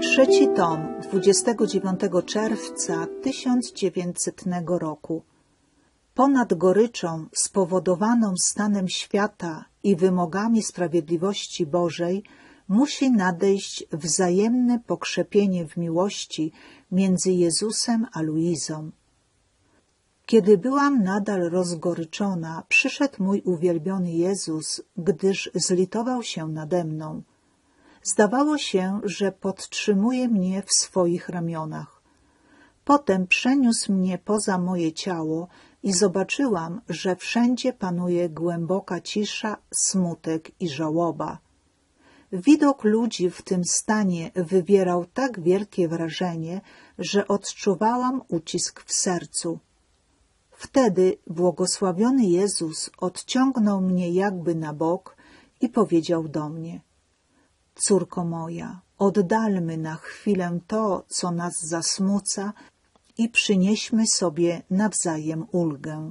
Trzeci tom 29 czerwca 1900 roku. Ponad goryczą spowodowaną stanem świata i wymogami sprawiedliwości Bożej musi nadejść wzajemne pokrzepienie w miłości między Jezusem a Luizą. Kiedy byłam nadal rozgoryczona, przyszedł mój uwielbiony Jezus, gdyż zlitował się nade mną. Zdawało się, że podtrzymuje mnie w swoich ramionach. Potem przeniósł mnie poza moje ciało i zobaczyłam, że wszędzie panuje głęboka cisza, smutek i żałoba. Widok ludzi w tym stanie wywierał tak wielkie wrażenie, że odczuwałam ucisk w sercu. Wtedy błogosławiony Jezus odciągnął mnie jakby na bok i powiedział do mnie — Córko moja, oddalmy na chwilę to, co nas zasmuca i przynieśmy sobie nawzajem ulgę.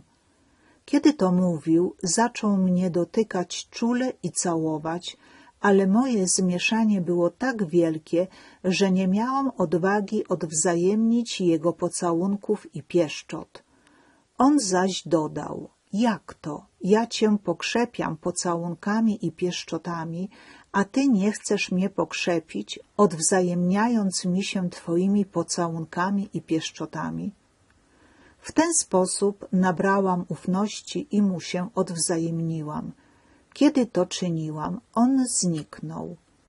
Kiedy to mówił, zaczął mnie dotykać czule i całować, ale moje zmieszanie było tak wielkie, że nie miałam odwagi odwzajemnić jego pocałunków i pieszczot. On zaś dodał, jak to? Ja cię pokrzepiam pocałunkami i pieszczotami, a ty nie chcesz mnie pokrzepić, odwzajemniając mi się twoimi pocałunkami i pieszczotami? W ten sposób nabrałam ufności i mu się odwzajemniłam. Kiedy to czyniłam, on zniknął.